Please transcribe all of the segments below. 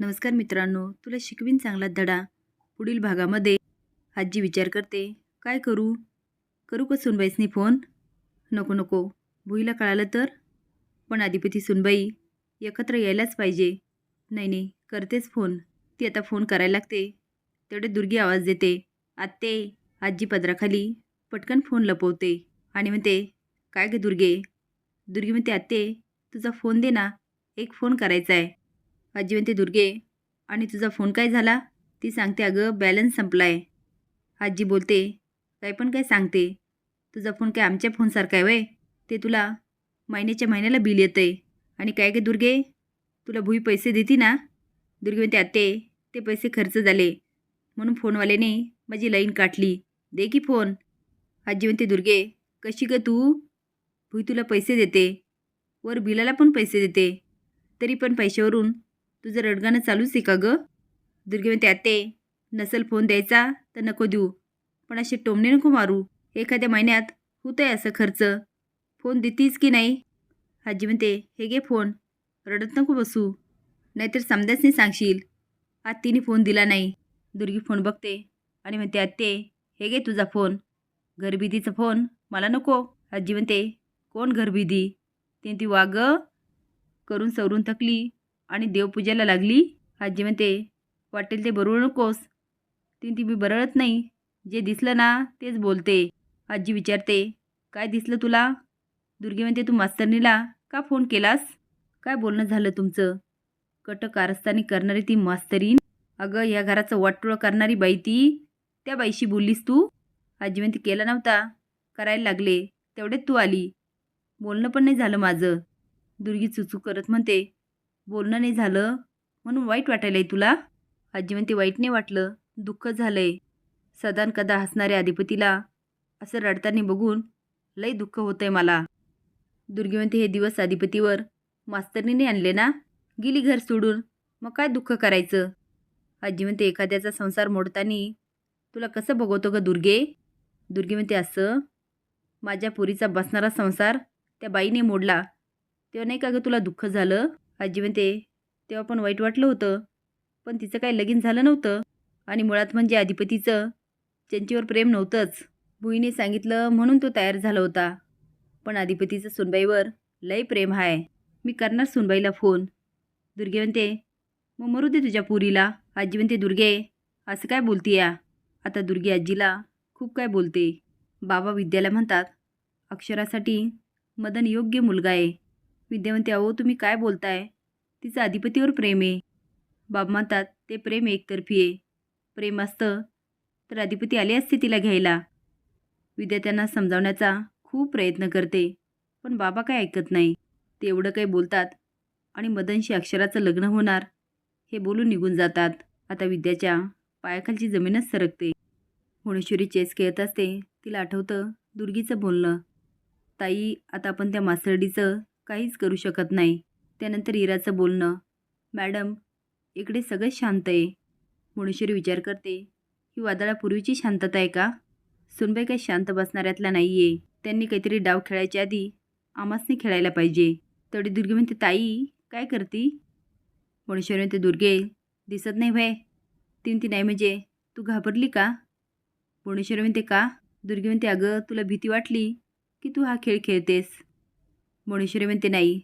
नमस्कार मित्रांनो तुला शिकवीन चांगला धडा. पुढील भागामध्ये आजी विचार करते काय करू? करू का सुनबाईसनी फोन? नको नको. भुईला कळालं तर? पण अधिपती सुनबाई एकत्र यायलाच पाहिजे. नाही नाही. करतेच फोन. ती आता फोन करायला लागते. तेवढे दुर्गी आवाज देते. आत्ते आजी पदराखाली पटकन फोन लपवते आणि म्हणते काय गे दुर्गे? दुर्गी म्हणते आत्ते तुझा फोन दे ना. एक फोन करायचा आहे आजी म्हणते दुर्गे आणि तुझा फोन काय झाला? ती सांगते अगं बॅलन्स संपला आहे आजी बोलते काय पण काय सांगते. तुझा फोन काय आमच्या फोनसारखा आहे वय? ते तुला महिन्याच्या महिन्याला बिल येतं आहे आणि काय काय दुर्गे? तुला भुई पैसे देते ना? दुर्गे म्हणते आत्ते ते पैसे खर्च झाले. म्हणून फोनवाल्याने माझी लाईन काटली. दे की फोन. आजी म्हणते दुर्गे कशी ग तू? भुई तुला पैसे देते. वर बिलाला पण पैसे देते. तरी पण पैशावरून तुझं रडगाणं चालूच आहे का गं? दुर्गे म्हणते आते नसल फोन द्यायचा तर नको देऊ. पण असे टोमणे नको मारू. एखाद्या महिन्यात होतं आहे असं खर्च. फोन देतीस की नाही? आजी म्हणते हे घे फोन. रडत नको बसू. नाहीतर समजाच नाही सांगशील. आज तिने फोन दिला नाही. दुर्गी फोन बघते आणि म्हणते आत्ते हे घे तुझा फोन. घरबिदीचा फोन मला नको. आजी म्हणते कोण घरबिदी? तिने ती वाग करून सवरून थकली. आणि देवपूजेला लागली. आजी म्हणते वाटेल ते बरोबर नकोस. ती ती बी बरळत नाही. जे दिसलं ना तेच बोलते. आजी विचारते काय दिसलं तुला? दुर्गी म्हणते तू मास्तरनीला का फोन केलास? काय बोलणं झालं तुमचं? कट कारस्थानी करणारी ती मास्तरीन? अगं या घराचं वाटोळं करणारी बाई ती. त्या बाईशी बोललीस तू? आजी म्हणते केला नव्हता. करायला लागले. तेवढ्यात तू आली. बोलणं पण नाही झालं माझं. दुर्गी चुचू करत म्हणते बोलणं नाही झालं. म्हणून वाईट वाटायलंय तुला? आजी म्हणते वाईट नाही वाटलं. दुःख झालंय. सदान कदा हसणाऱ्या अधिपतीला असं रडताना बघून लई दुःख होतंय मला. दुर्गी म्हणते हे दिवस अधिपतीवर मास्तरनीने आणले ना? गेली घर सोडून. मग काय दुःख करायचं? आजी म्हणते एखाद्याचा संसार मोडताना तुला कसं बघवतो ग दुर्गे? दुर्गे म्हणते असं माझ्या पुरीचा बसणारा संसार त्या बाईने मोडला. तेव्हा नाही का गं तुला दुःख झालं? आजी म्हणते तेव्हा पण वाईट वाटलं होतं पण तिचं काही लगीन झालं नव्हतं आणि मुळात म्हणजे अधिपतीचं. त्यांच्यावर प्रेम नव्हतंच. भुईने सांगितलं म्हणून तो तयार झाला होता. पण अधिपतीचं सुनबाईवर लय प्रेम आहे मी करणार सुनबाईला फोन. दुर्गे म्हणते मग मरू दे तुझ्या पुरीला. आजी म्हणते दुर्गे असं काय बोलती या? आता दुर्गे आजीला खूप काय बोलते. बाबा विद्याला म्हणतात अक्षरासाठी मदन योग्य मुलगा आहे. विद्या म्हणते अहो तुम्ही काय बोलताय? तिचं अधिपतीवर प्रेम आहे. बाब म्हणतात ते प्रेम एकतर्फी आहे. प्रेम असतं? तर अधिपती आले असते तिला घ्यायला. विद्या त्यांना समजावण्याचा खूप प्रयत्न करते पण बाबा काय ऐकत नाही. ते एवढं काही बोलतात आणि मदनशी अक्षराचं लग्न होणार हे बोलून निघून जातात. आता विद्याच्या पायाखालची जमीनच सरकते. भुवनेश्वरी चेस खेळत असते तिला आठवतं दुर्गीचं बोलणं. ताई आता आपण त्या मासर्डीचं काहीच करू शकत नाही. त्यानंतर इराचं बोलणं मॅडम इकडे सगळं शांत आहे. भुवनेश्वरी विचार करते ही वादळापूर्वीची शांतता आहे का? सुनबाई काही शांत बसणाऱ्यातला नाही आहे त्यांनी काहीतरी डाव खेळायच्या आधी आमासने खेळायला पाहिजे. तेवढी दुर्गे म्हणते ताई काय करती? भुवनेश्वरी म्हणते दुर्गे दिसत नाही भय तीन ती नाही म्हणजे तू घाबरली का? भुवनेश्वरी म्हणते का? दुर्गे म्हणते अगं तुला भीती वाटली की तू हा खेळ खेळतेस. भुवनेश्वरी म्हणते नाही.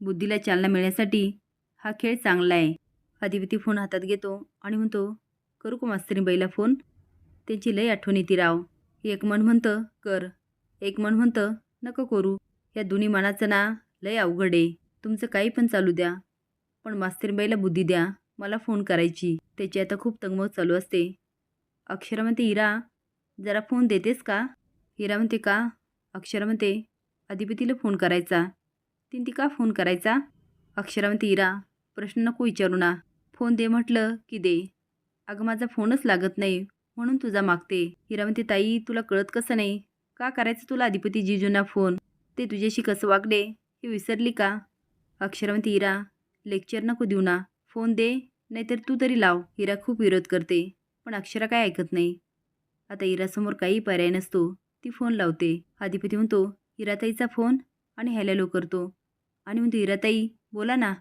बुद्धीला चालना मिळण्यासाठी हा खेळ चांगला आहे. आदिपती फोन हातात घेतो आणि म्हणतो करू का मास्तरीबाईला फोन? त्यांची लई आठवण येते राव. एक मन म्हणतं कर. एक मन म्हणतं नको करू. या दोन्ही मनाचं ना लय अवघड आहे. तुमचं काही पण चालू द्या. पण मास्तरीबाईला बुद्धी द्या. मला फोन करायची. त्याची आता खूप तंगमग चालू असते. अक्षरा म्हणते हिरा जरा फोन देतेस का? हिरा म्हणते का? अक्षरा म्हणते अधिपतीला फोन करायचा. तीन ती का फोन करायचा? अक्षरा म्हणते हिरा प्रश्न नको विचारू ना. फोन दे म्हटलं की दे. अगं माझा फोनच लागत नाही म्हणून तुझा मागते. हिरा म्हणते ताई तुला कळत कसं नाही? का करायचं तुला अधिपती जिजूंना फोन? ते तुझ्याशी कसं वागले? हे विसरली का? अक्षरा म्हणते हिरा लेक्चर नको देऊ ना. फोन दे नाहीतर तू तरी लाव. हिरा खूप विरोध करते पण अक्षरा काय ऐकत नाही. आता हिरासमोर काही पर्याय नसतो. ती फोन लावते. अधिपती म्हणतो हिराताईचा फोन आणि हॅलेलो करतो. आणि म्हणतो हिराताई बोला ना.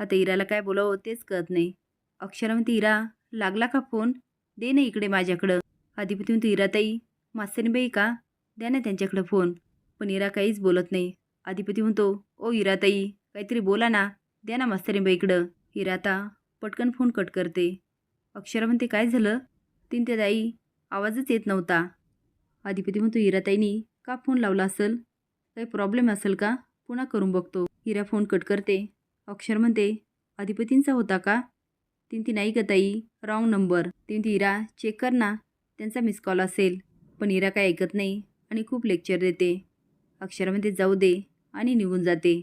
आता इराला काय बोलावं तेच कळत नाही. अक्षरा म्हणते इरा लागला का फोन? दे ना इकडे माझ्याकडं. अधिपती म्हणतो इराताई मास्तरीबाई का? द्या ना त्यांच्याकडं फोन. पण इरा काहीच बोलत नाही. अधिपती म्हणतो ओ इराताई काहीतरी बोला ना द्या ना मास्तरीबाईकडं इराता पटकन फोन कट करते. अक्षरा म्हणते काय झालं? तीन त्या ताई आवाजच येत नव्हता. अधिपती म्हणतो इराताईनी का फोन लावला असेल? काही प्रॉब्लेम असेल का? पुन्हा करून बघतो. हिरा फोन कट करते. अक्षर म्हणते अधिपतींचा होता का? तीन ती नाही का ताई. रॉंग नंबर तीन ती हिरा चेक कर ना. त्यांचा मिस कॉल असेल. पण हिरा काय ऐकत नाही आणि खूप लेक्चर देते. अक्षरामध्ये जाऊ दे. आणि निघून जाते.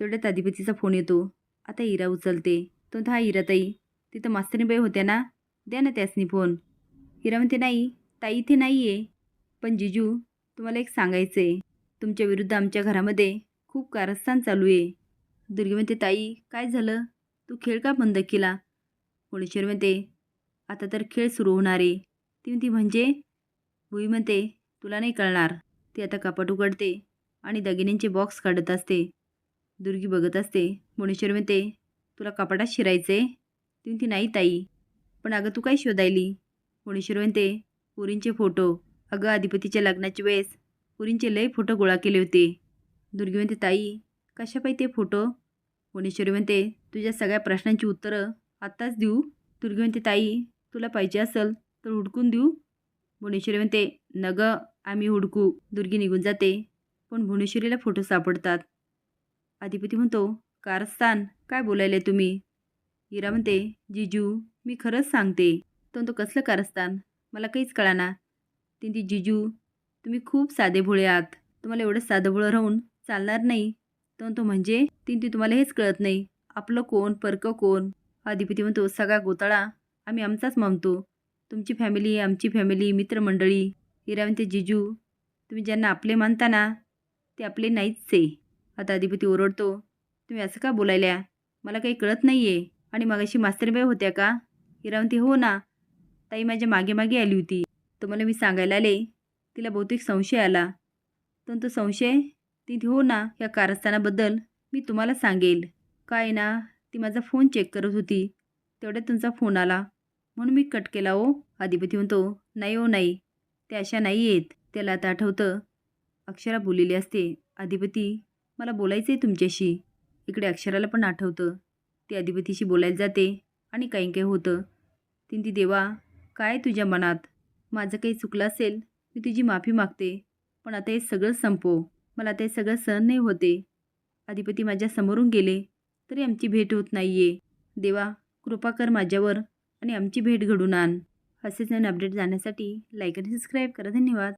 तेवढ्यात अधिपतीचा फोन येतो. आता हिरा उचलते. तो हा हिरा ताई. तिथं मास्तरीबाई होत्या ना. द्या ना त्यासनी फोन हिरा म्हणते नाही. ताई इथे नाही आहे पण जिजू तुम्हाला एक सांगायचं आहे तुमच्या विरुद्ध आमच्या घरामध्ये खूप कारस्थान चालू आहे. दुर्गी म्हणते ताई काय झालं? तू खेळ का बंद केला? कोणेश्वर म्हणते आता तर खेळ सुरू होणार आहे. ती म्हणती म्हणजे? भुई म्हणते तुला नाही कळणार. ती आता कपाट उघडते आणि दागिन्यांचे बॉक्स काढत असते. दुर्गी बघत असते. भुवनेश्वर म्हणते तुला कपाटात शिरायचे ती म्हणती नाही ताई. पण अगं तू काय शोधायली? भुवनेश्वर म्हणते पुरींचे फोटो. अगं अधिपतीच्या लग्नाच्या वेळेस पुरींचे लय फोटो गोळा केले होते. दुर्गी म्हणते ताई कशा पाहिजे ते फोटो? भुवनेश्वरी म्हणते तुझ्या सगळ्या प्रश्नांची उत्तरं आत्ताच देऊ. दुर्गी म्हणते ताई तुला पाहिजे असेल तर हुडकून देऊ. भुवनेश्वरी म्हणते नग आम्ही हुडकू. दुर्गी निघून जाते पण भुवनेश्वरीला फोटो सापडतात. अधिपती म्हणतो कारस्थान काय बोलायले तुम्ही? हिरा म्हणते जिजू मी खरंच सांगते. तो तो कसलं कारस्थान? मला काहीच कळाना. ती ती जिजू तुम्ही खूप साधे भोळे आहात. तुम्हाला एवढं साधं भोळं राहून चालणार नाही. तर तो म्हणजे? तीन ती तुम्हाला हेच कळत नाही. आपलं कोण? परकं कोण? अधिपती म्हणतो सगळा गोताळा. आम्ही आमचाच मानतो. तुमची फॅमिली आमची फॅमिली मित्रमंडळी हिरा म्हणते जिजू. तुम्ही ज्यांना आपले मानता ना ते आपले नाहीच आहे. आता अधिपती ओरडतो तुम्ही असं का बोलायल्या? मला काही कळत नाही आहे आणि मगाशी मास्तरबाई होत्या का? हिरावंती हो ना. ताई माझ्या मागे मागे आली होती. तुम्हाला मी सांगायला आले. तिला बहुतेक संशय आला. पण तो संशय ती हो ना या कारस्थानाबद्दल मी तुम्हाला सांगेल. काय ना ती माझा फोन चेक करत होती. तेवढ्यात तुमचा फोन आला. म्हणून मी कट केला ओ अधिपती म्हणतो नाही ओ नाही. ते अशा नाही आहेत त्याला आता आठवतं. अक्षरा बोललेली असते. अधिपती मला बोलायचं आहे तुमच्याशी. इकडे अक्षराला पण आठवतं. ती अधिपतीशी बोलायला जाते आणि काही काही होतं. तीन ती देवा काय तुझ्या मनात? माझं काही चुकलं असेल मी तुझी माफी मागते. पण आता हे सगळं संपव मला आता हे सगळं सहन नाही होते. अधिपती माझ्या समोरून गेले. तरी आमची भेट होत नाही आहे देवा कृपा कर माझ्यावर आणि आमची भेट घडून आण. असेच नवीन अपडेट जाण्यासाठी लाईक आणि सबस्क्राईब करा. धन्यवाद.